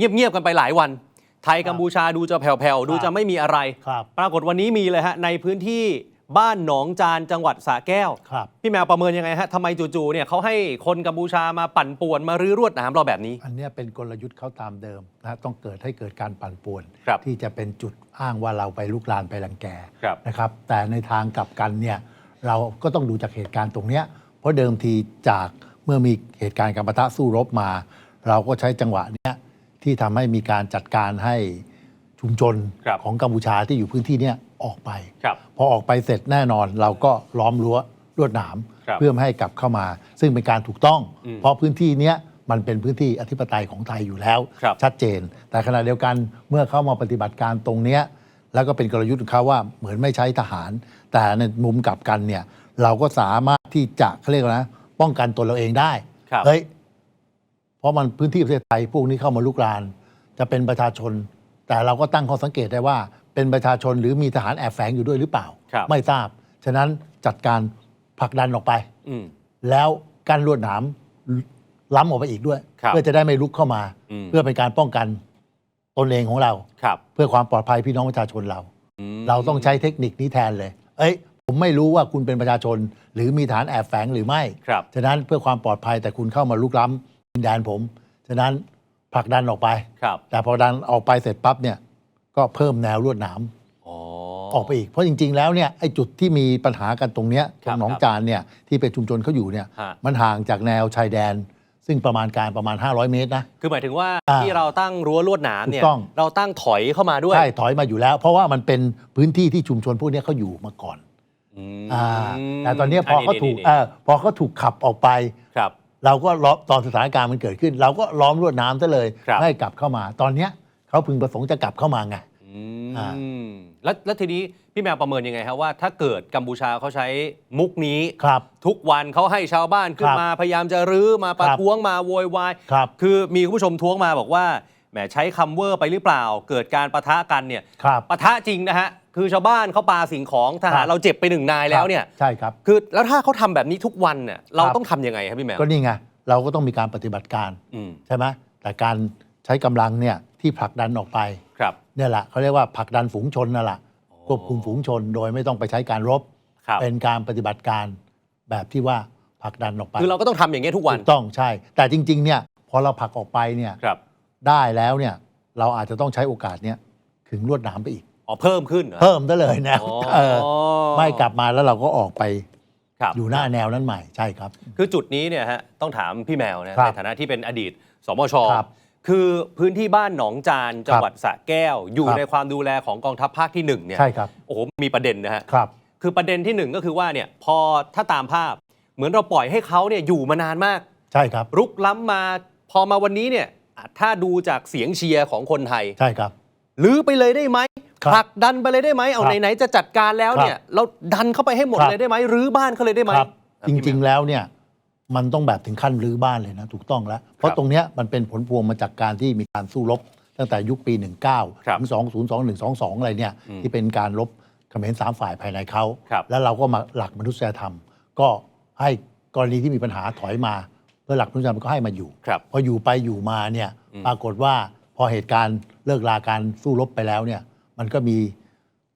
เงียบๆกันไปหลายวัน ไทยกัมพูชาดูจะแผ่วๆ ดูจะไม่มีอะไร ครับปรากฏวันนี้มีเลยฮะในพื้นที่บ้านหนองจานจังหวัดสระแก้ว ครับ พี่แมวประเมินยังไงฮะทำไมจู่ๆเนี่ยเขาให้คนกัมพูชามาปั่นป่วนมารื้อรวดหนามเราแบบนี้ อันเนี้ยเป็นกลยุทธ์เขาตามเดิมนะต้องเกิดให้เกิดการปั่นป่วน ครับที่จะเป็นจุดอ้างว่าเราไปลุกลานไปรังแกครับนะครับแต่ในทางกลับกันเนี่ยเราก็ต้องดูจากเหตุการณ์ตรงเนี้ยเพราะเดิมทีจากเมื่อมีเหตุการณ์การปะทะสู้รบมา เราก็ใช้จังหวะเนี้ย ที่ทำให้มีการจัดการให้ชุมชนครับของกัมพูชาที่อยู่พื้นที่เนี้ยออกไป ครับพอออกไปเสร็จแน่นอนเราก็ล้อมรั้วลวดหนาม ครับเพื่อไม่ให้กลับเข้ามา ซึ่งเป็นการถูกต้อง อืมเพราะพื้นที่เนี้ยมันเป็นพื้นที่อธิปไตยของไทยอยู่แล้ว ครับ ชัดเจน แต่ขณะเดียวกันเมื่อเข้ามาปฏิบัติการตรงเนี้ยแล้วก็เป็นกลยุทธ์ของเขาว่าเหมือนไม่ใช้ทหาร แต่ในมุมกลับกันเนี่ยเราก็สามารถที่จะเขาเรียกว่านะป้องกันตัวเราเองได้ครับ เฮ้ย เพราะมันพื้นที่ประเทศไทยพวกนี้เข้ามาลุกราน จะเป็นประชาชน แต่เราก็ตั้งข้อสังเกตได้ว่า เป็นประชาชนหรือมีทหารแอบแฝงอยู่ด้วยหรือเปล่า ครับไม่ทราบ ฉะนั้นจัดการผลักดันออกไป อืม แล้วกั้นลวดหนามล้ำออกไปอีกด้วย ครับเพื่อจะได้ไม่ลุกเข้ามา อืม เพื่อเป็นการป้องกันตนเองของเรา ครับเพื่อความปลอดภัยพี่น้องประชาชนเรา อืมเราต้องใช้เทคนิคนี้แทนเลย เอ้ย ผมไม่รู้ว่าคุณเป็นประชาชน หรือมีฐานแอบแฝงหรือไม่ ครับ ฉะนั้นเพื่อความปลอดภัยแต่คุณเข้ามาลุกล้ำ ดินแดนผม ฉะนั้นผลักดันออกไป ครับ แต่พอดันออกไปเสร็จปั๊บเนี่ยก็เพิ่มแนวลวดหนามอ๋อ ออกไปอีก เพราะจริง ๆ แล้วเนี่ยไอ้จุดที่มีปัญหากันตรงเนี้ยคตรัรบงหนองครับจานเนี่ยที่เป็นชุมชนเขาอยู่เนี่ยฮะ มันห่างจากแนวชายแดน ซึ่งประมาณการประมาณ 500 เมตรนะ คือหมายถึงว่าอ่าที่เราตั้งรั้วลวดหนามเนี่ย ถูกต้อง เราตั้งถอยเข้ามาด้วยใช่ถอยมาอยู่แล้ว เพราะว่ามันเป็นพื้นที่ที่ชุมชนพวกเนี้ยเขาอยู่มาก่อน อืมอ่าแต่ตอนเนี้ยพอเขาถูกนี่เออพอเขาถูกขับออกไปครับ เราก็ล้อมตอนสถานการณ์มันเกิดขึ้น เราก็ล้อมลวดน้ำซะเลยครับ ไม่ให้กลับเข้ามา ตอนเนี้ยเขาพึงประสงค์จะกลับเข้ามาไง อือ่ามแล้วแล้วทีนี้พี่แมวประเมินยังไงครับว่าถ้าเกิดกัมพูชาเขาใช้มุกนี้ ครับ ทุกวันเขาให้ชาวบ้านขึ้นครับมาพยายามจะรื้อมาประครับ ท้วงมาโวยวาย ครับ คือมีคุณผู้ชมท้วงมาบอกว่าแหมใช้คำเวอร์ไปหรือเปล่า เกิดการประทะกันเนี่ยครับปะทะจริงนะฮะ คือชาวบ้านเขาปาสิ่งของทหารครับเราเจ็บไปหนึ่งนายแล้วเนี่ยใช่ครับคือแล้วถ้าเขาทำแบบนี้ทุกวันเนี่ยเราครับต้องทำยังไงครับพี่แมวก็นี่ไงเราก็ต้องมีการปฏิบัติการอืมใช่ไหมแต่การใช้กำลังเนี่ยที่ผลักดันออกไปครับเนี่ยแหละเขาเรียกว่าผลักดันฝูงชนนั่นแหละอ๋อควบคุมฝูงชนโดยไม่ต้องไปใช้การรบครับเป็นการปฏิบัติการแบบที่ว่าผลักดันออกไป คือเราก็ต้องทำอย่างเงี้ยทุกวันถูกต้องใช่ แต่จริง ๆ เนี่ยพอเราผลักออกไปเนี่ยครับได้แล้วเนี่ยเราอาจจะต้องใช้โอกาสเนี่ยขึงลวดหนามไปอีก อ๋อเพิ่มขึ้นหรอ เพิ่มได้เลยนะอ๋อเออไม่กลับมาแล้วเราก็ออกไปครับ อยู่หน้าแนวนั้นใหม่ใช่ครับ คือจุดนี้เนี่ยฮะต้องถามพี่แมวนะครับในฐานะที่เป็นอดีตสมชครับคือพื้นที่บ้านหนองจานจังหวัดสระแก้ว อยู่ครับ ในความดูแลของกองทัพภาคที่หนึ่งเนี่ยใช่ครับโอ้โหมีประเด็นนะฮะ ครับ คือประเด็นที่หนึ่งก็คือว่าเนี่ยพอถ้าตามภาพเหมือนเราปล่อยให้เขาเนี่ยอยู่มานานมาก ใช่ครับรุกล้ำมา พอมาวันนี้เนี่ยอะถ้าดูจากเสียงเชียร์ของคนไทย ใช่ครับ ลื้อไปเลยได้ไหมครับผลักดันไปเลยได้ไหมเอาครับไหนๆจะจัดการแล้วเนี่ย เราดันเข้าไปให้หมดครับ เลยได้ไหมรื้อบ้านเขาเลยได้ไหม ครับอะจพี่ริงแมวๆแล้วเนี่ยมันต้องแบบถึงขั้นรื้อบ้านเลยนะถูกต้องแล้ว เพราะครับตรงเนี้ยมันเป็นผลพวงมาจากการที่มีการสู้รบ ตั้งแต่ยุคปีครับ19ถึง 202122 อะไรเนี่ยอืมที่เป็นการรบเขมรสามฝ่ายภายในเขาครับแล้วเราก็มาหลักมนุษยธรรม ก็ให้กรณีที่มีปัญหาถอยมาเพื่อหลักมนุษยธรรมก็ให้มาอยู่ครับพออยู่ไปอยู่มาเนี่ยอืมปรากฏว่าพ อเหตุการณ์เลิกลาการสู้รบไปแล้วเนี่ยมันก็มี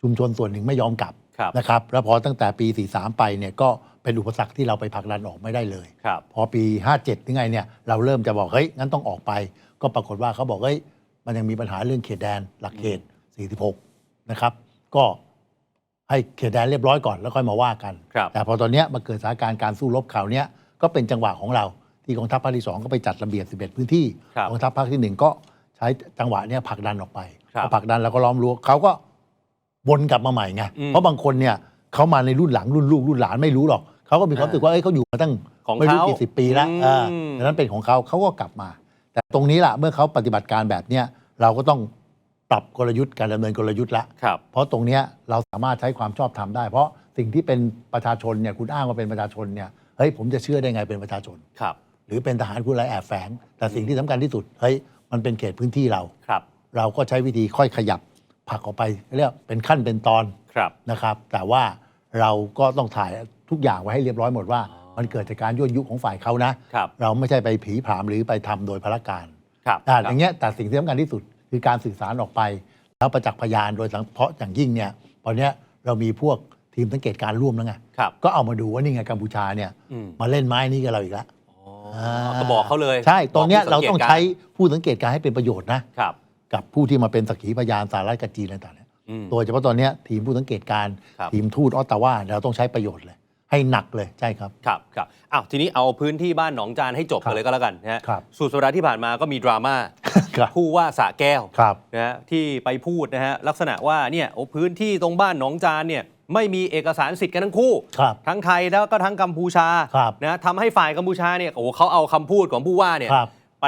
ชุมชนส่วนหนึ่งไม่ยอมกลับครับนะครับแล้วพอตั้งแต่ปี 43 ไปเนี่ยก็เป็นอุปสรรคที่เราไปผลักดันออกไม่ได้เลยครับพอปี 57ยังไงเนี่ยเราเริ่มจะบอกเฮ้ยงั้นต้องออกไป ก็ปรากฏว่าเขาบอกเฮ้ยมันยังมีปัญหาเรื่องเขตแดนหลักเขต 46 นะครับ ก็ให้เขตแดนเรียบร้อยก่อนแล้วค่อยมาว่ากันครับแต่พอตอนเนี้ยมาเกิดสถานการณ์การสู้รบข่าวเนี้ยก็เป็นจังหวะของเราที่กองทัพภาคที่สองก็ไปจัดระเบียบ 11 พื้นที่ครับกองทัพภาคที่หนึ่งก็ ใช้จังหวะเนี้ยผลักดันออกไปครับพอผลักดันแล้วก็ล้อมรั้วเขาก็วนกลับมาใหม่ไงอืมเพราะบางคนเนี่ยเขามาในรุ่นหลังรุ่นลูกรุ่นหลานไม่รู้หรอกเขาก็มีความรู้สึกว่าเอ้ยเขาอยู่มาตั้งของไม่รู้เขากี่สิบปีแล้วอืมเออดังนั้นเป็นของเขาเขาก็กลับมา แต่ตรงนี้ล่ะเมื่อเขาปฏิบัติการแบบเนี้ยเราก็ต้องปรับกลยุทธ์การดำเนินกลยุทธ์ละ ครับ เพราะตรงเนี้ยเราสามารถใช้ความชอบธรรมได้ เพราะสิ่งที่เป็นประชาชนเนี่ยคุณอ้างว่าเป็นประชาชนเนี่ยเฮ้ยผมจะเชื่อได้ไงเป็นประชาชน ครับ หรือเป็นทหารผู้ไร้แอบแฝง แต่สิ่งที่สำคัญที่สุดเฮ้ย มันเป็นเขตพื้นที่เรา ครับ เราก็ใช้วิธีค่อยขยับผลักออกไปเรียกเป็นขั้นเป็นตอนครับ นะครับ แต่ว่าเราก็ต้องถ่ายทุกอย่างไว้ให้เรียบร้อยหมดว่า อ๋อ มันเกิดจากการยั่วยุของฝ่ายเขานะ ครับ เราไม่ใช่ไปผีผามหรือไปทำโดยพละการครับอ่าครับอย่างเงี้ยแต่สิ่งที่สำคัญที่สุดคือการสื่อสารออกไป แล้วประจักษ์พยานโดยเฉพาะอย่างยิ่งเนี่ยตอนเนี้ยเรามีพวกทีมสังเกตการณ์ร่วมแล้วไงครับ ก็เอามาดูว่านี่ไงกัมพูชาเนี่ยอืม มาเล่นไม้นี้กับเราอีกแล้วอ๋อ ก็บอกเขาเลยใช่ตรงเนี้ยบกเราผู้ต้องสักตใช้กผู้สังเกตการณ์ให้เป็นประโยชน์นะครับ กับผู้ที่มาเป็นสักขีพยานสหรัฐกับจีนอะไรต่างๆเนี่ยอืมโดยเฉพาะตอนเนี้ยทีมผู้สังเกตการณ์ครับทีมทูตออตตาวาเราต้องใช้ประโยชน์เลย ให้หนักเลยใช่ครับครับครับอ้าวทีนี้เอาพื้นที่บ้านหนองจานให้จบครักันบเลยก็แล้วกันนะฮะครับสุดสัปดาห์ที่ผ่านมาก็มีดราม่าครับผู้ว่าสระแก้วครับนะฮะที่ไปพูดนะฮะลักษณะว่าเนี่ยโอ้พื้นที่ตรงบ้านหนองจานเนี่ย ไม่มีเอกสารสิทธิ์กันทั้งคู่ ครับทั้งไทยแล้วก็ทั้งกัมพูชาครับนะทำให้ฝ่ายกัมพูชาเนี่ยโอ้โหเขาเอาคำพูดของผู้ว่าเนี่ยครับไป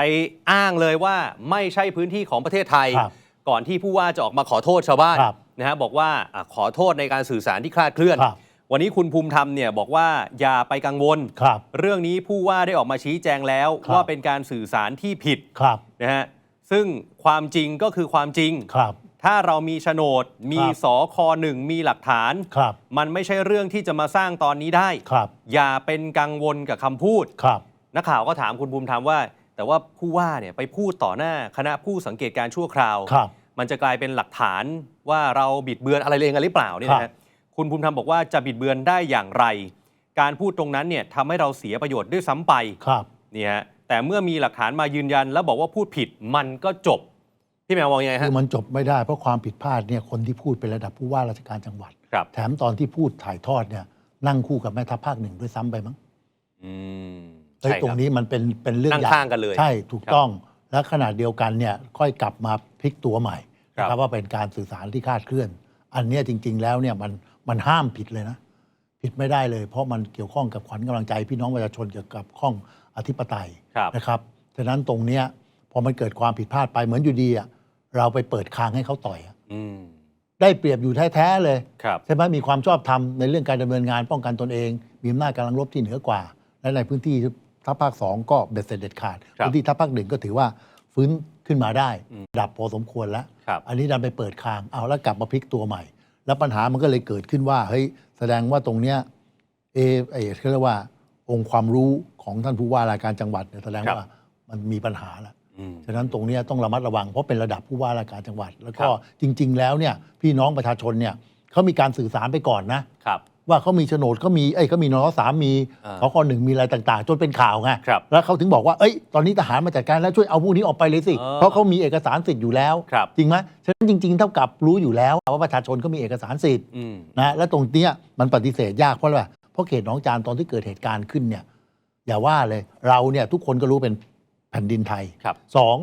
อ้างเลยว่าไม่ใช่พื้นที่ของประเทศไทย ครับก่อนที่ผู้ว่าจะออกมาขอโทษชาวบ้านครับนะฮะบอกว่าอะขอโทษในการสื่อสารที่คลาดเคลื่อน ครับ วันนี้คุณภูมิธรรมเนี่ยบอกว่าอย่าไปกังวล ครับ เรื่องนี้ผู้ว่าได้ออกมาชี้แจงแล้วครับ ว่าเป็นการสื่อสารที่ผิดครับ นะฮะซึ่งความจริงก็คือความจริง ครับ ถ้าเรามีโฉนด มีครับ สอคอหนึ่งมีหลักฐาน ครับ มันไม่ใช่เรื่องที่จะมาสร้างตอนนี้ได้ ครับ อย่าเป็นกังวลกับคำพูด ครับ นักข่าวก็ถามคุณภูมิธรรมว่า แต่ว่าผู้ว่าเนี่ยไปพูดต่อหน้าคณะผู้สังเกตการณ์ชั่วคราว ครับ มันจะกลายเป็นหลักฐานว่าเราบิดเบือนอะไรเองกันหรือเปล่าเนี่ยนะครัฮะบ คุณภูมิธรรมบอกว่าจะบิดเบือนได้อย่างไร การพูดตรงนั้นเนี่ยทำให้เราเสียประโยชน์ด้วยซ้ำไปครับ นี่ฮะแต่เมื่อมีหลักฐานมายืนยันแล้วบอกว่าพูดผิดมันก็จบ พี่แมวมองยังไงคืฮะอมันจบไม่ได้เพราะความผิดพลาดเนี่ยคนที่พูดเป็นระดับผู้ว่าราชการจังหวัด ครับ แถมตอนที่พูดถ่ายทอดเนี่ยนั่งคู่กับแม่ทัพภาคหนึ่งด้วยซ้ำไปมั้งอืมเฮ้ยใช่คบ ตรงนี้มันเป็นเป็นเรื่องนั่งใหญ่ข้างกันเลยใช่ถูกครับต้องและขนาดเดียวกันเนี่ยค่อยกลับมาพลิกตัวใหม่ครับ นะครับว่าเป็นการสื่อสารที่คลาดเคลื่อน อันเนี้ยจริง ๆ แล้วเนี่ยมันมันห้ามผิดเลยนะ ผิดไม่ได้เลย เพราะมันเกี่ยวข้องกับขวัญกำลังใจ พี่น้องประชาชนเกี่ยวกับข้องอธิปไตย ครับ นะครับ ฉะนั้นตรงเนี้ยพอมันเกิดความผิดพลาดไปเหมือนอยู่ดีอะ เราไปเปิดคางให้เขาต่อยอะอืม ได้เปรียบอยู่แท้ๆเลยครับใช่ไหมมีความชอบธรรมในเรื่องการดำเนินงานป้องกันตนเอง มีอำนาจกำลังรบที่เหนือกว่า และในพื้นที่ทัพภาคสองก็เบ็ดเสร็จเด็ดขาดครับพื้นที่ทัพภาคหนึ่งก็ถือว่าฟื้นขึ้นมาได้ อืมดับพอสมควรแล้ว ครับ อันนี้ดันไปเปิดคางเอาแล้วกลับมาพลิกตัวใหม่ แล้วปัญหามันก็เลยเกิดขึ้นว่าเฮ้ยแสดงว่าตรงเนี้ยเอเอเขาเรียกว่า องค์ความรู้ของท่านผู้ว่าราชการจังหวัดเนี่ยแสดงครับว่ามันมีปัญหาแล้วอืม ฉะนั้นตรงเนี้ยต้องระมัดระวังเพราะเป็นระดับผู้ว่าราชการจังหวัด แล้วก็ครับจริง ๆ แล้วเนี่ยพี่น้องประชาชนเนี่ยเขามีการสื่อสารไปก่อนนะครับว่าเขามีโฉนดเขามีเอ้ยเขามีนสามมีอ่าสคหนึ่งมีอะไรต่าง ๆ จนเป็นข่าวไงครับแล้วเขาถึงบอกว่าเอ้ยตอนนี้ทหารมาจัดการแล้วช่วยเอาพวกนี้ออกไปเลยสิอ๋อเพราะเขามีเอกสารสิทธิ์อยู่แล้วครับจริงไหมฉะนั้นจริง ๆ เท่ากับรู้อยู่แล้วว่าประชาชนก็มีเอกสารสิทธิ์อืมนะและตรงเนี้ยมันปฏิเสธยากเพราะอะไรเพราะเขตหนองจานตอนที่เกิดเหตุการณ์ขึ้นเนี่ยอย่าว่าเลยเราเนี่ยทุกคนก็รู้เป็น แผ่นดินไทยครับสอง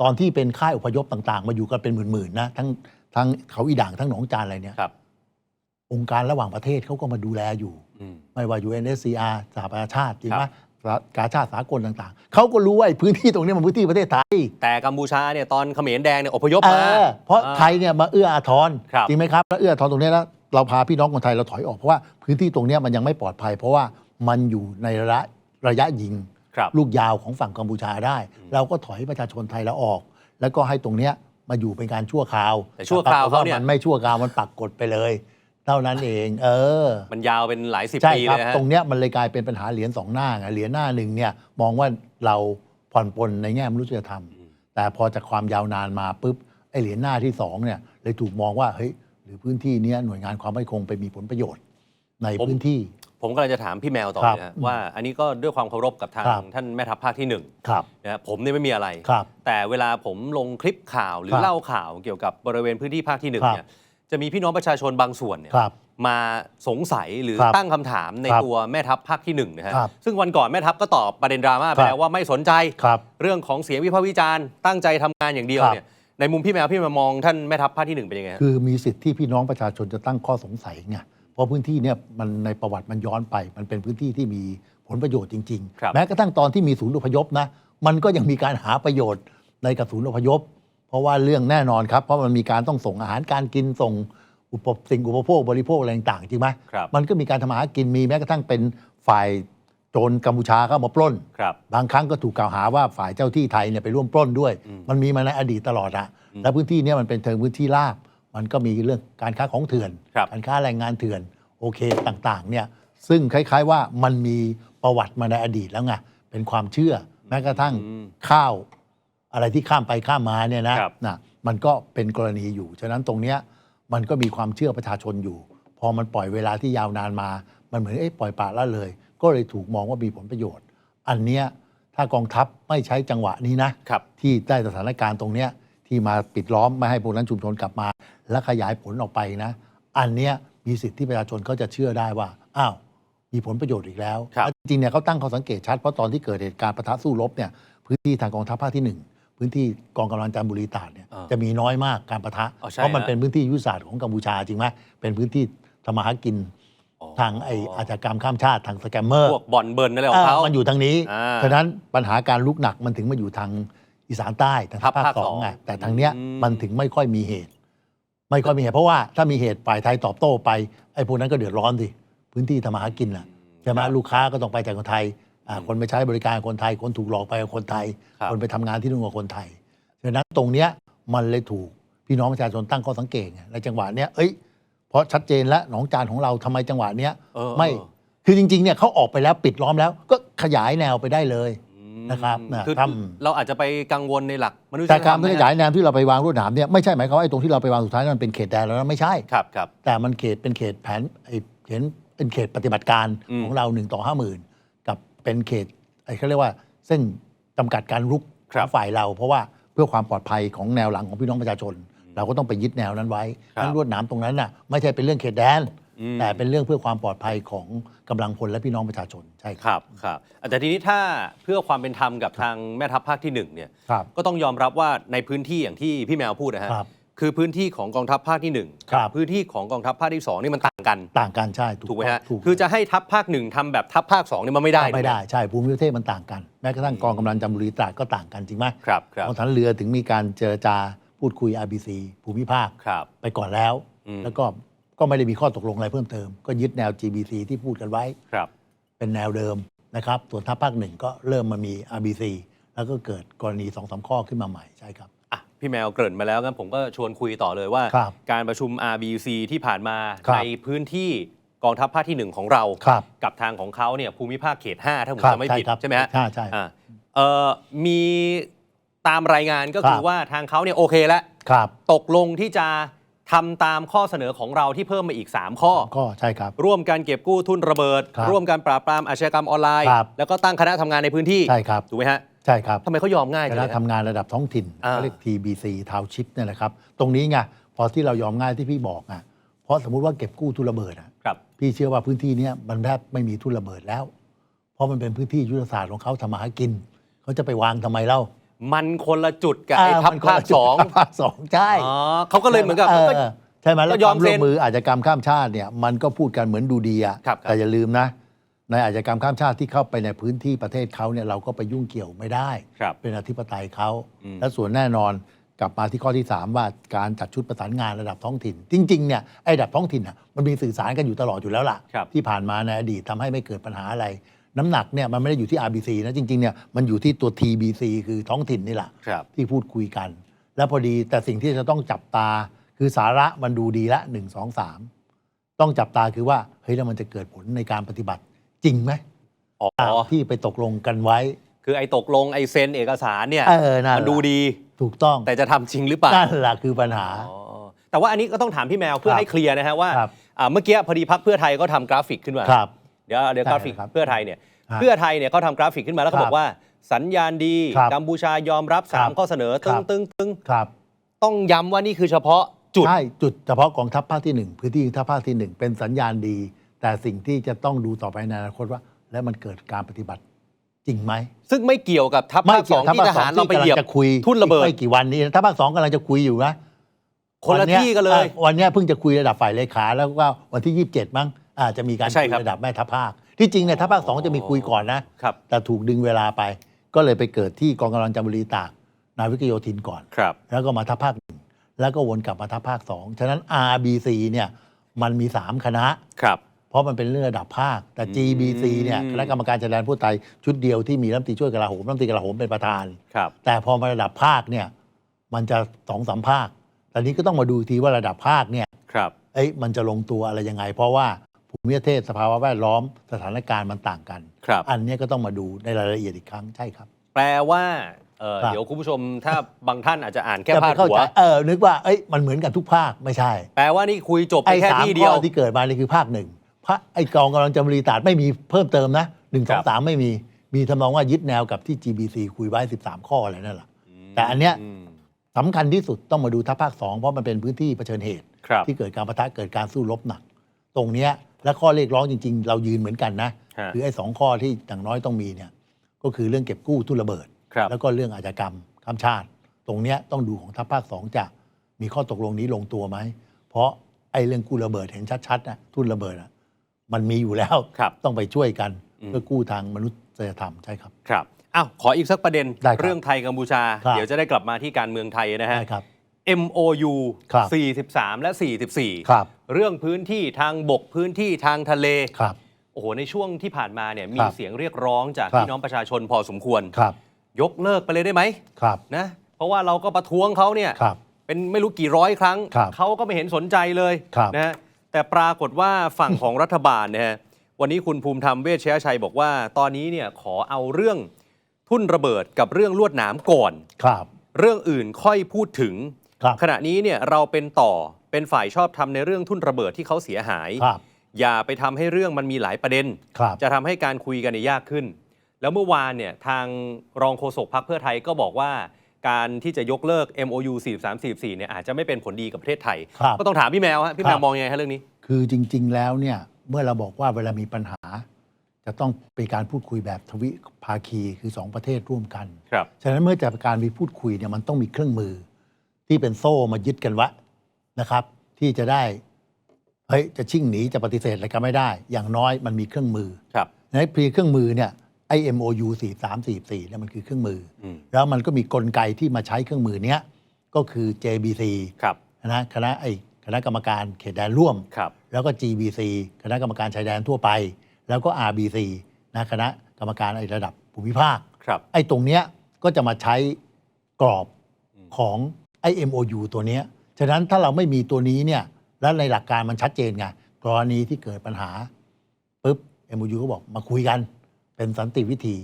ตอนที่เป็นค่ายอพยพต่าง ๆ มาอยู่กันเป็นหมื่นๆนะทั้งทั้งเขาอีด่างทั้งหนองจานอะไรเนี่ยครับ องค์การระหว่างประเทศเขาก็มาดูแลอยู่ อืม ไม่ว่า UNSCR สหประชาชาติจริงคไหมรับ สหกาชาติสากลต่างๆ เขาก็รู้ว่าไอ้พื้นที่ตรงนี้มันพื้นที่ประเทศไทย แต่กัมพูชาเนี่ยตอนเขมรแดงเนี่ยอพยพเอมา อเพราะอ่ไทยเนี่ยมาเอื้ออาทรครับ จริงไหมครับแล้วเอื้ออาทรตรงนี้แล้วเราพาพี่น้องคนไทยเราถอยออกเพราะว่าพื้นที่ตรงเนี้ยมันยังไม่ปลอดภัย เพราะว่ามันอยู่ในระยะระยะยิง ครับลูกยาวของฝั่งกัมพูชาได้ เราก็ถอยประชาชนไทยเราออก แล้วก็ให้ตรงเนี้ยมาอยู่เป็นการชั่วคราวแต่ชั่วคราวเขาเนี่ยปกฏมันไม่ชั่วคราวมันปักกดไปเลย เท่านั้นเอง เออ มันยาวเป็นหลายสิบใช่ปีครัเลยฮะ ตรงเนี้ยมันเลยกลายเป็นปัญหาเหรียญสองหน้าไงเหรียญหน้าหนึ่งเนี่ยมองว่าเราผ่อนปลนในแง่มนุษยธรรมอืมแต่พอจากความยาวนานมาปุ๊บไอ้เหรียญหน้าที่สองเนี่ยเลยถูกมองว่าเฮ้ยหรือพื้นที่เนี้ยหน่วยงานความมั่นคงไปมีผลประโยชน์ ในพื้นที่ ผมกำลังจะถามพี่แมวต่อครับเลยนะว่า อันนี้ก็ด้วยความเคารพกับทางครับ ท่านแม่ทัพภาคที่หนึ่งครับ นะฮะผมเนี่ยไม่มีอะไร ครับ แต่เวลาผมลงคลิปข่าวหรือครับเล่าข่าวเกี่ยวกับบริเวณพื้นที่ภาคที่หนึ่งครับ เนี่ยจะมีพี่น้องประชาชนบางส่วนเนี่ย ครับ มาสงสัยหรือครับตั้งคำถามในครับตัวแม่ทัพภาคที่หนึ่งนะฮะครับซึ่งวันก่อนแม่ทัพก็ตอบประเด็นดราม่าไปครับ แล้วว่าไม่สนใจ ครับ เรื่องของเสียงวิพากษ์วิจารณ์ตั้งใจทำงานอย่างเดียวครับ เนี่ยในมุมพี่แมวพี่แมวมองท่านแม่ทัพภาคที่หนึ่งเป็นยังไงฮะ คือมีสิทธิ์ที่พี่น้องประชาชนจะตั้งข้อสงสัยไง เพราะพื้นที่เนี่ยมันในประวัติมันย้อนไป มันเป็นพื้นที่ที่มีผลประโยชน์จริง ครับ ๆ แม้กระทั่งตอนที่มีศูนย์อพยพนะมันก็ยังมีการหาประโยชน์ในกับศูนย์อพยพ เพราะว่าเรื่องแน่นอนครับ เพราะมันมีการต้องส่งอาหารการกินส่งอุปสิ่งอุปโภคบริโภคอะไรต่างๆจริงไหมครับ มันก็มีการทำมาหากินมีแม้กระทั่งเป็นฝ่ายโจรกัมพูชาเข้ามาปล้น ครับ บางครั้งก็ถูกกล่าวหาว่าฝ่ายเจ้าที่ไทยเนี่ยไปร่วมปล้นด้วย อืมมันมีมาในอดีตตลอดอะอืมและพื้นที่เนี้มันเป็นเทิงพื้นที่ราบ มันก็มีเรื่องการค้าของเถื่อน ครับการค้าแรงงานเถื่อนโอเคต่างๆเนี่ยซึ่งคล้ายๆว่ามันมีประวัติมาในอดีตแล้วไงเป็นความเชื่อแม้กระทั่งอืมข้าวอะไรที่ข้ามไปข้ามมาเนี่ยนะครับ นะมันก็เป็นกรณีอยู่ ฉะนั้นตรงเนี้ยมันก็มีความเชื่อประชาชนอยู่ พอมันปล่อยเวลาที่ยาวนานมา มันเหมือนเอ๊ะปล่อยปละละเลย ก็เลยถูกมองว่ามีผลประโยชน์ อันเนี้ยถ้ากองทัพไม่ใช้จังหวะนี้นะ ครับ ที่ได้สถานการณ์ตรงเนี้ย ที่มาปิดล้อมไม่ให้พวกนั้นชุมชนกลับมา และขยายผลออกไปนะ อันเนี้ยมีสิทธิ์ที่ประชาชนเขาจะเชื่อได้ว่าอ้าวมีผลประโยชน์อีกแล้ว ครับแล้วจริงๆเนี่ยเขาตั้งข้อสังเกตชัดเพราะตอนที่เกิดเหตุการณ์ปะทะสู้รบเนี่ยพื้นที่ทางกองทัพภาคที่หนึ่งพื้นที่กองกำลังจันทบุรีตราดเนี่ยอ่าจะมีน้อยมากการปะทะ อ๋อใช่เพราะมันฮะเป็นพื้นที่ยุทธศาสตร์ของกัมพูชาจริงไหมเป็นพื้นที่ทำมาหากินอ๋อ ทางไออาชญากรรมข้ามชาติทางสแกมเมอร์ พวกบอลเบิร์นอะไรของเขาอ่ามันอยู่ทางนี้ อ่าฉะนั้นปัญหาการลุกหนักมันถึงมาอยู่ทาง อีสานใต้ทางทัพภาคภาคสอสองงไงแต่ทางเนี้ยอืมมันถึงไม่ค่อยมีเหตุ ไม่ค่อยมีเหตุเพราะว่าถ้ามีเหตุฝ่ายไทยตอบโต้ไปไอ้พวกนั้นก็เดือดร้อนสิพื้นที่ทำมาหากินน่ะใช่ไหมครับลูกค้าก็ต้องไปจากคนไทยอ่าคนไปใช้บริการคนไทย คนถูกหลอกไปกับคนไทยครับคนไปทำงานที่นู่นกับคนไทยฉะนั้นตรงเนี้ยมันเลยถูกพี่น้องประชาชนตั้งข้อสังเกตไงในจังหวะเนี้ยเอ้ยเพราะชัดเจนแล้วหนองจานของเราทำไมจังหวะเนี้ยเออไม่เออคือจริงๆเนี่ยเขาออกไปแล้วปิดล้อมแล้ว ก็ขยายแนวไปได้เลยอืม นะครับนะคือทเราอาจจะไปกังวลในหลักมนุษยธรแต่รการมขนะยายแนวที่เราไปวางรวดหนามเนี่ยไม่ใช่หมายความว่าไอ้ตรงที่เราไปวางสุดท้ายนั้นมันเป็นเขตแดนแล้วนะไม่ใช่ ครับครับ แต่มันเขตเป็นเขตแผนไอ้เห็นเป็นเขตปฏิบัติการอืม ของเราหนึ่งต่อห้าหมื่นกับเป็นเขตไอ้เขาเรียกว่าเส้นจำกัดการรุกของฝ่ายเรา เพราะว่าเพื่อความปลอดภัยของแนวหลังของพี่น้องประชาชน เราก็ต้องไปยึดแนวนั้นไว้ครับ นั้นรวดหนามตรงนั้นน่ะไม่ใช่เป็นเรื่องเขตแดนอืม แต่เป็นเรื่องเพื่อความปลอดภัยของกำลังพลและพี่น้องประชาชนใช่คครับรับครับแต่ทีนี้ถ้าเพื่อความเป็นธรรมกับทางแม่ทัพภาคที่หนึ่งเนี่ยครับก็ต้องยอมรับว่าในพื้นที่อย่างที่พี่แมวพูดนะฮะครับคือพื้นที่ของกองทัพภาคที่หนึ่งครับพื้นที่ของกองทัพภาคที่สองนี่มันต่างกันต่างกันใช่ถูถูกไหมฮะถูกคือจะให้ทัพภาคหนึ่งทำแบบทัพภาคสองนี่มันไม่ได้ไม่ได้ถูกหใช่ภูมิประเทศมันต่างกันแม้กระทั่งกองกำลังจำบุรีตราดก็ต่างกันจริงไหมครับครับกองทัพเรือถึงมีการเจรจาพูดคุย RBC ภูมิภาคครับไปก่อนแล้วอืมแล้วก็ ก็ไม่ได้มีข้อตกลงอะไรเพิ่มเติม ก็ยึดแนว GBC ที่พูดกันไว้ ครับ เป็นแนวเดิมนะครับ ส่วนทัพภาคหนึ่งก็เริ่มมามี RBC แล้วก็เกิดกรณีสองสามข้อขึ้นมาใหม่ใช่ครับ อะ พี่แมวเกริ่นมาแล้วงั้นผมก็ชวนคุยต่อเลยว่า ครับการประชุม RBC ที่ผ่านมาครับในพื้นที่กองทัพภาคที่หนึ่งของเรา ครับกับทางของเขาเนี่ยภูมิภาคเขต 5 ถ้าผมครับจำไม่ผิด ใช่ครับใช่ไหมฮะใช่ใช่อ่าเอ่อมีตามรายงานก็คือครับ ว่าทางเขาเนี่ยโอเคแล้ว ครับ ตกลงที่จะ ทำตามข้อเสนอของเราที่เพิ่มมาอีก 3 ข้อ ก็ใช่ครับ ร่วมกันเก็บกู้ทุนระเบิด ครับร่วมกันปราบปรามอาชญากรรมออนไลน์ ครับ แล้วก็ตั้งคณะทำงานในพื้นที่ใช่ครับ ถูกไหมฮะใช่ครับทำไมเขายอมง่ายคจังณะเลยฮะ ทำงานระดับท้องถิ่นอ่า เขาเรียก TBC Township เนี่ยแหละครับ ตรงนี้ไงพอที่เรายอมง่ายที่พี่บอกอะเพราะสมมุติว่าเก็บกู้ทุนระเบิดอะครับ พี่เชื่อว่าพื้นที่เนี้ยมันแทบไม่มีทุนระเบิดแล้ว เพราะมันเป็นพื้นที่ยุทธศาสตร์ของเขาทำมาหากิน เขาจะไปวางทำไมเล่า มันคนละจุดกับไอ้อ่าทัพมันคนภาคละจุดสองทัพภาคสองใช่อ๋อเขาก็เลยเหมือนกับเออก็ ใช่ไหมแล้วก็ยคอวามมร่วเซ็มนมืออาชญากรรมข้ามชาติเนี่ยมันก็พูดกันเหมือนดูดีอะครับครับ แต่อย่าลืมนะ ในอาชญากรรมข้ามชาติที่เข้าไปในพื้นที่ประเทศเขาเนี่ยเราก็ไปยุ่งเกี่ยวไม่ได้ ครับ เป็นอธิปไตยเขา อืม และส่วนแน่นอนกลับมาที่ข้อที่ 3 ว่าการจัดชุดประสานงานระดับท้องถิ่น จริงๆเนี่ยไอ้ระดับท้องถิ่นอะมันมีสื่อสารกันอยู่ตลอดอยู่แล้วล่ะ ครับที่ผ่านมาในอดีตทำให้ไม่เกิดปัญหาอะไร น้ำหนักเนี่ยมันไม่ได้อยู่ที่ RBC นะจริงๆเนี่ยมันอยู่ที่ตัว TBC คือท้องถิ่นนี่แหละครับ ที่พูดคุยกัน แล้วพอดีแต่สิ่งที่จะต้องจับตาคือสาระมันดูดีละหนึ่งสองสามต้องจับตาคือว่าเฮ้ยแล้วมันจะเกิดผลในการปฏิบัติจริงไหมอ๋อ ตามที่ไปตกลงกันไว้ คือไอ้ตกลงไอ้เซ็นเอกสารเนี่ยเออนั่นมันดูแหละดี ถูกต้องแต่จะทำจริงหรือเปล่า นั่นแหละคือปัญหา อ๋อแต่ว่าอันนี้ก็ต้องถามพี่แมวเพื่อครับให้เคลียร์นะฮะว่าครับ อ่าเมื่อกี้พอดีพักเพื่อไทยก็ทำกราฟิกขึ้นมา ครับ เดี๋ยวเดี๋ยวใช่กราฟิกครับเพื่อไทยเนี่ยฮะเพื่อไทยเนี่ยเขาทำกราฟิกขึ้นมาแล้วเขาครับบอกว่าสัญญาณดีครับกัมพูชายอมรับครับ3ข้อเสนอครัตึ้งบตึ้งตึ้งครับต้องย้ำว่านี่คือเฉพาะจุดใช่จุดเฉพาะกองทัพภาคที่หนึ่งพื้นที่ทัพภาคที่หนึ่งเป็นสัญญาณดี แต่สิ่งที่จะต้องดูต่อไปในอนาคตว่า แล้วมันเกิดการปฏิบัติจริงไหม ซึ่งไม่เกี่ยวกับทัพภาคสองที่ทหารเราไปเหยียบกำลังจะคุยทุ่นระเบิดอีกไม่กี่วันนี้นะทัพภาคสองกำลังจะคุยอยู่นะคนละวัเยที่กันเลยอะวันเนี้ยเพิ่งจะคุยระดับฝ่ายเลขาแล้วก็วันที่ 27 มั้ง อาจจะมีการใช่คุยครับระดับแม่ทัพภาค ที่จริงเนี่ยทัพภาคสองจะมีคุยก่อนนะครับ แต่ถูกดึงเวลาไป ก็เลยไปเกิดที่กองกำลังจำบุรีตากนาวิกโยธินก่อน ครับ แล้วก็มาทัพภาคหนึ่งแล้วก็วนกลับมาทัพภาคสองฉะนั้น RBC เนี่ยมันมี 3 คณะ ครับ เพราะมันเป็นเรื่องระดับภาค แต่ GBC เนี่ยอืมคณะกรรมการจัดการผู้ไทยชุดเดียวที่มีรัฐมนตรีช่วยกลาโหมรัฐมนตรีกลาโหมเป็นประธาน ครับ แต่พอมาระดับภาคเนี่ยมันจะสองสามภาคตอนนี้ก็ต้องมาดูทีว่าระดับภาคเนี่ย ครับ เอ้ยมันจะลงตัวอะไรยังไง เพราะว่า ภูมิประเทศสภาวะแวดล้อมสถานการณ์มันต่างกัน ครับ อันเนี้ยก็ต้องมาดูในรายละเอียดอีกครั้งใช่ครับ แปลว่าเออครับ เดี๋ยวคุณผู้ชมถ้า บางท่านอาจจะอ่านแค่จะพาไปดเข้าหัวใจเออนึกว่าเอ้ยมันเหมือนกันทุกภาคไม่ใช่ แปลว่านี่คุยจบไปไอ้แค่สามที่เดีข้ยว อที่เกิดมานี่คือภาคหนึ่งพระไอ้กองกำลังจำรีตาดไม่มีเพิ่มเติมนะหนึ่งสครัองบสามไม่มี มีทำนองว่ายึดแนวกับที่ GBC คุยไว้ 13 ข้ออะไรนั่นแหละ แต่อันเนี้ยมสำคัญที่สุดต้องมาดูทัพภาคสองเพราะมันเป็นพื้นที่เผชิญเหตุ ครับ ที่เกิดการประทะเกิดการสู้รบหนัก ตรงเนี้ย และข้อเรียกร้องจริง ๆ เรายืนเหมือนกันนะฮะคือไอ้สองข้อที่อย่างน้อยต้องมีเนี่ยก็คือเรื่องเก็บกู้ทุนระเบิด ครับ แล้วก็เรื่องอาชญากรรมข้ามชาติ ตรงเนี้ยต้องดูของทัพภาคสองจะมีข้อตกลงนี้ลงตัวไหม เพราะไอ้เรื่องกู้ระเบิดเห็นชัดๆนะทุนระเบิดอะมันมีอยู่แล้ว ครับ ต้องไปช่วยกันอืม เพื่อกู้ทางมนุษยธรรมใช่ครับ ครับอ้าวขออีกสักประเด็นได้ครับเรื่องไทยกัมพูชา ครับ เดี๋ยวจะได้กลับมาที่การเมืองไทยนะฮะ ใช่ครับ MOU ครับ 43 และ 44 ครับ เรื่องพื้นที่ทางบกพื้นที่ทางทะเล ครับ โอ้โห ในช่วงที่ผ่านมาเนี่ยมีครับเสียงเรียกร้องจากครับ พี่น้องประชาชนพอสมควร ครับ ยกเลิกไปเลยได้ไหมครับ นะ เพราะว่าเราก็ประท้วงเขาเนี่ย ครับ เป็นไม่รู้กี่ร้อยครั้ง ครับเขาก็ไม่เห็นสนใจเลยครับนะฮะแต่ปรากฏว่าฝั่งของ รัฐบาลเนี่ยฮะวันนี้คุณภูมิธรรมเวชชยชัยบอกว่า ตอนนี้เนี่ยขอเอาเรื่องทุ่นระเบิดกับเรื่องลวดหนามก่อน ครับ เรื่องอื่นค่อยพูดถึงครับ ขณะนี้เนี่ยเราเป็นต่อเป็นฝ่ายชอบทำในเรื่องทุ่นระเบิดที่เขาเสียหายครับอย่าไปทำให้เรื่องมันมีหลายประเด็นครับจะทำให้การคุยกันเนี่ยยากขึ้น แล้วเมื่อวานเนี่ยทางรองโฆษกพรรคเพื่อไทยก็บอกว่าการที่จะยกเลิก MOU 43 44เนี่ยอาจจะไม่เป็นผลดีกับประเทศไทยครับก็ต้องถามพี่แมวฮะพี่แมครัวบมองยังไงฮะเรื่องนี้ คือจริง ๆ แล้วเนี่ยเมื่อเราบอกว่าเวลามีปัญหา จะต้องเป็นการพูดคุยแบบทวิภาคีคือสองประเทศร่วมกันครับฉะนั้นเมื่อจะการมีพูดคุยเนี่ยมันต้องมีเครื่องมือ ที่เป็นโซ่มายึดกันไวะนะครับ ที่จะได้เฮ้ยจะชิ่งหนีจะปฏิเสธอะไรกันไม่ได้ อย่างน้อยมันมีเครื่องมือครับในพีเครื่องมือเนี่ยไอ MOU 4 3 4 4เนี่ยมันคือเครื่องมืออมแล้วมันก็มีกลไกที่มาใช้เครื่องมือเนี้ยก็คือ JBC ครับนะคณะไอคณะกรรมการเขตแดนร่วมครับแล้วก็ GBC คณะกรรมการชายแดนทั่วไป แล้วก็ RBC นะคณะกรรมการในระดับภูมิภาคครับไอ้ตรงเนี้ยก็จะมาใช้กรอบอืมของ ไอ้ MOU ตัวเนี้ยฉะนั้นถ้าเราไม่มีตัวนี้เนี่ยแล้วในหลักการมันชัดเจนไงกรณีที่เกิดปัญหาปุ๊บ MOU ก็บอกมาคุยกัน เป็นสันติวิธี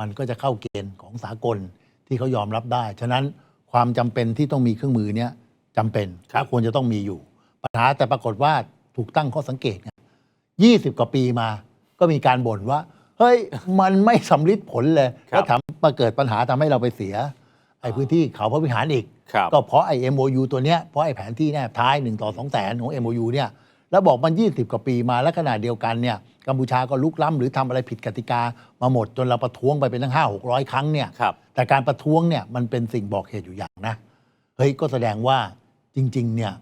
มันก็จะเข้าเกณฑ์ของสากลที่เขายอมรับได้ ฉะนั้นความจำเป็นที่ต้องมีเครื่องมือเนี้ยจำเป็นครับและควรจะต้องมีอยู่ ปัญหาแต่ปรากฏว่าถูกตั้งข้อสังเกตไงยี่สิบกว่าปีมา ก็มีการบ่นว่า เฮ้ย มันไม่สำลิดผลเลยครับแล้วทำมาเกิดปัญหาทำให้เราไปเสียไอ้พื้นที่เขาพระวิหารอีกครับ ก็เพราะไอ้ MOU ตัวเนี้ยเพราะไอ้แผนที่แนบท้าย 1 ต่อ 2 แสนของ MOU เนี่ยแล้วบอกมัน 20 กว่าปีมาแล้วขนาดเดียวกันเนี่ยกัมพูชาก็ลุกล้ำหรือทำอะไรผิดกติกามาหมดจนเราประท้วงไปเป็นทั้ง 5 600 ครั้งเนี่ยครับแต่การประท้วงเนี่ยมันเป็นสิ่งบอกเหตุอยู่อย่างนะเฮ้ยก็แสดงว่าจริง ๆ เนี่ย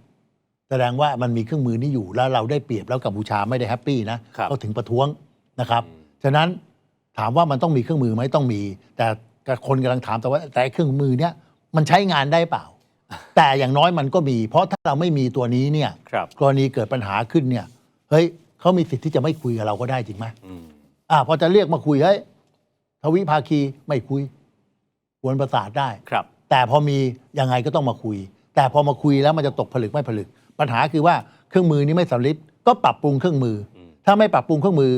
แสดงว่ามันมีเครื่องมือนี้อยู่แล้วเราได้เปรียบแล้วกัมพูชาไม่ได้แฮปปี้นะครับเขาถึงประท้วงนะครับอืมฉะนั้นถามว่ามันต้องมีเครื่องมือไหมต้องมี แต่คนกำลังถามแต่ว่าแต่เครื่องมือเนี้ย มันใช้งานได้เปล่า แต่อย่างน้อยมันก็มี เพราะถ้าเราไม่มีตัวนี้เนี่ย ครับ กรณีเกิดปัญหาขึ้นเนี่ย เฮ้ยเขามีสิทธิ์ที่จะไม่คุยกับเราก็ได้จริงไหมอืม อ่าพอจะเรียกมาคุยเฮ้ยทวิภาคีไม่คุยกวนประสาทได้ ครับ แต่พอมียังไงก็ต้องมาคุย แต่พอมาคุยแล้วมันจะตกผลึกไม่ผลึก ปัญหาคือว่าเครื่องมือนี้ไม่สำลิดก็ปรับปรุงเครื่องมืออม ถ้าไม่ปรับปรุงเครื่องมือ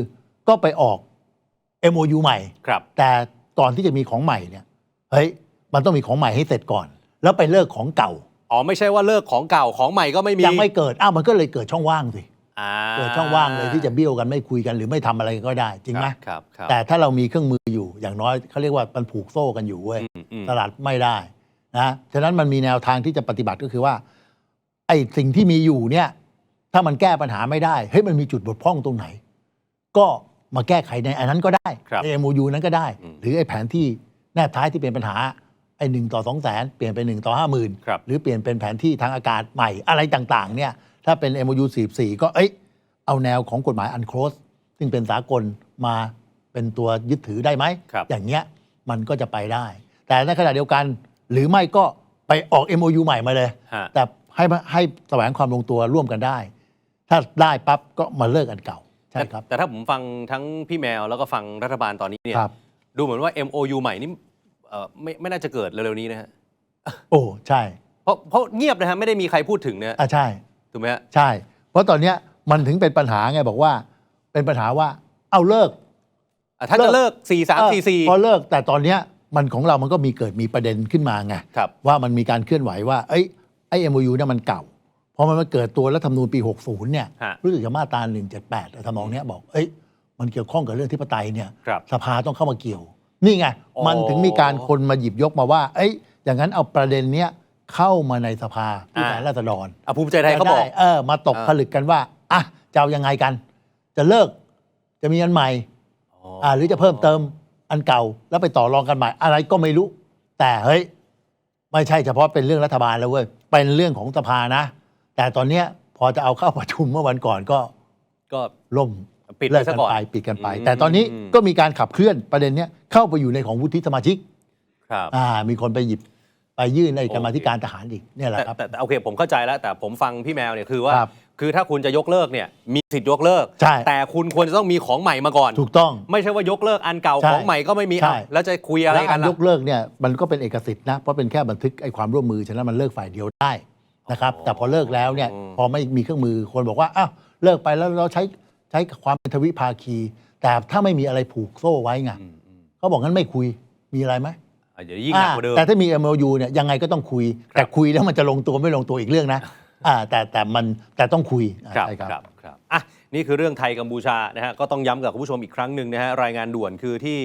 ก็ไปออก MOU ใหม่ ครับ แต่ก่อนที่จะมีของใหม่เนี่ย เฮ้ย มันต้องมีของใหม่ให้เสร็จก่อน แล้วไปเลิกของเก่าอ๋อไม่ใช่ว่าเลิกของเก่าของใหม่ก็ไม่มียังไม่เกิดอ้าวมันก็เลยเกิดช่องว่างสิอ่าเกิดช่องว่างเลยที่จะเบี้ยวกันไม่คุยกันหรือไม่ทำอะไรก็ได้ จริงไหมครับครับแต่ถ้าเรามีเครื่องมืออยู่อย่างน้อยเขาเรียกว่ามันผูกโซ่กันอยู่เว้ยอืมอืมสลัดไม่ได้นะฉะนั้นมันมีแนวทางที่จะปฏิบัติก็คือว่า ไอ้สิ่งที่มีอยู่เนี่ย ถ้ามันแก้ปัญหาไม่ได้เฮ้ยมันมีจุดบกพร่องตรงไหน ก็มาแก้ไขในอันนั้นก็ได้ครับใน MOU นั้นก็ได้อืมหรือไอ้แผนที่แนบท้ายที่เป็นปัญหา ไอ้หนึ่งต่อสองแสนเปลี่ยนเป็นหนึ่งต่อห้าหมื่นครับ หรือเปลี่ยนเป็นแผนที่ทางอากาศใหม่อะไรต่างๆเนี่ยถ้าเป็น MOU 44 ก็เอ้ยเอาแนวของกฎหมายอันโครสซึ่งเป็นสากลมาเป็นตัวยึดถือได้ไหม ครับ อย่างเงี้ยมันก็จะไปได้ แต่ในขณะเดียวกันหรือไม่ก็ไปออก MOU ใหม่มาเลย ฮะแต่ให้ให้แสวงความลงตัวร่วมกันได้ ถ้าได้ปั๊บก็มาเลิกอันเก่า ใช่ครับ แต่แต่ถ้าผมฟังทั้งพี่แมวแล้วก็ฟังรัฐบาลตอนนี้เนี่ย ครับ ดูเหมือนว่า MOU ใหม่นี่เอ่อไม่ไม่น่าจะเกิดเร็วๆนี้นะฮะโอ้ใช่เพราะเพราะเงียบนะฮะไม่ได้มีใครพูดถึงเนี่ยอะใช่ ถูกไหมฮะใช่ เพราะตอนเนี้ยมันถึงเป็นปัญหาไงบอกว่า เป็นปัญหาว่าเอาเลิก อะถ้าจะเลิก 4 3 4เออพอเลิกแต่ตอนเนี้ยมันของเรามันก็มีเกิดมีประเด็นขึ้นมาไงครับ ว่ามันมีการเคลื่อนไหวว่าเอ้ยไอ้ MOU เนี่ยมันเก่าพอมันมาเกิดตัวรัฐธรรมนูญปี 60เนี่ยฮะรู้สึกจะมาตรา178แต่ทำนองเนี้ยบอกเอ้ยมันเกี่ยวข้องกับเรื่องที่ปไตยเนี่ยครับ สภาต้องเข้ามาเกี่ยว นี่ไงอ๋อมันถึงมีการคนมาหยิบยกมาว่า เอ้ย อย่างนั้นเอาประเด็นเนี้ยเข้ามาในสภาผู้แทนราษฎรอะภูมิใจไทยเขาบอกจะได้เออมาตกอ่าผลึกกันว่าอะจะเอายังไงกัน จะเลิกจะมีอันใหม่อ่าหรือจะเพิ่มเติมอันเก่าแล้วไปต่อรองกันใหม่ อะไรก็ไม่รู้ แต่เฮ้ยไม่ใช่เฉพาะเป็นเรื่องรัฐบาลแล้วเว้ยเป็นเรื่องของสภานะ แต่ตอนเนี้ยพอจะเอาเข้าประชุมเมื่อวันก่อนก็ก็ล่ม ปิดไปเลิกซะกันก่อน ไปปิดกันไป อืมแต่ตอนนี้อืม ก็มีการขับเคลื่อนประเด็นเนี้ยเข้าไปอยู่ในของวุฒิสมาชิกครับ อ่ามีคนไปหยิบไปยื่นในโอเคกรรมาธิการทหารอีกเนี่ยแหละแต่ครับ แต่แต่โอเคผมเข้าใจแล้ว แต่ผมฟังพี่แมวเนี่ยคือว่า ครับคือถ้าคุณจะยกเลิกเนี่ยมีสิทธิ์ยกเลิก ใช่ แต่คุณควรจะต้องมีของใหม่มาก่อน ถูกต้อง ไม่ใช่ว่ายกเลิกอันเก่าใช่ของใหม่ก็ไม่มีใช่ อะแล้วจะคุยอะไรและกักานรล่ะ ยกเลิกเนี่ยมันก็เป็นเอกสิทธิ์นะเพราะเป็นแค่บันทึกไอ้ความร่วมมือฉะนั้นมันเลิกฝ่ายเดียวได้นะครับอ๋อแต่พอเลิกแล้วเนี่ยอืมพอไม่มีเครื่องมือคนบอกว่าอ้าวเลิกไปแล้วเราใช้ใช้ความเป็นทวิภาคี แต่ถ้าไม่มีอะไรผูกโซ่ไว้ไงอืมอืมเขาบอกงั้นไม่คุยมีอะไรไหมอะเดี๋ยวยิ่งหนักกว่าเดิมอ่าแต่ถ้ามี MOU เนี่ยยังไงก็ต้องคุยครับแต่คุยแล้วมันจะลงตัวไม่ลงตัวอีกเรื่องนะอ่าแต่แต่มันแต่ต้องคุยอ่าครับใช่ครับครับครับอะนี่คือเรื่องไทยกัมพูชานะฮะก็ต้องย้ำกับคุณผู้ชมอีกครั้งหนึ่งนะฮะรายงานด่วนคือที่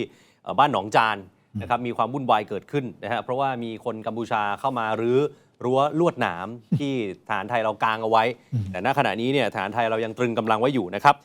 เอ่อบ้านหนองจานนะครับมีความวุ่นวายเกิดขึ้นนะฮะเพราะว่ามีคนกัมพูชาเข้ามารื้อรั้วลวดหนามที่ฐานไทยเรากางเอาไว้ แต่ณขณะนี้เนี่ยฐานไทยเรายังตรึงกำลังไว้อยู่นะครับ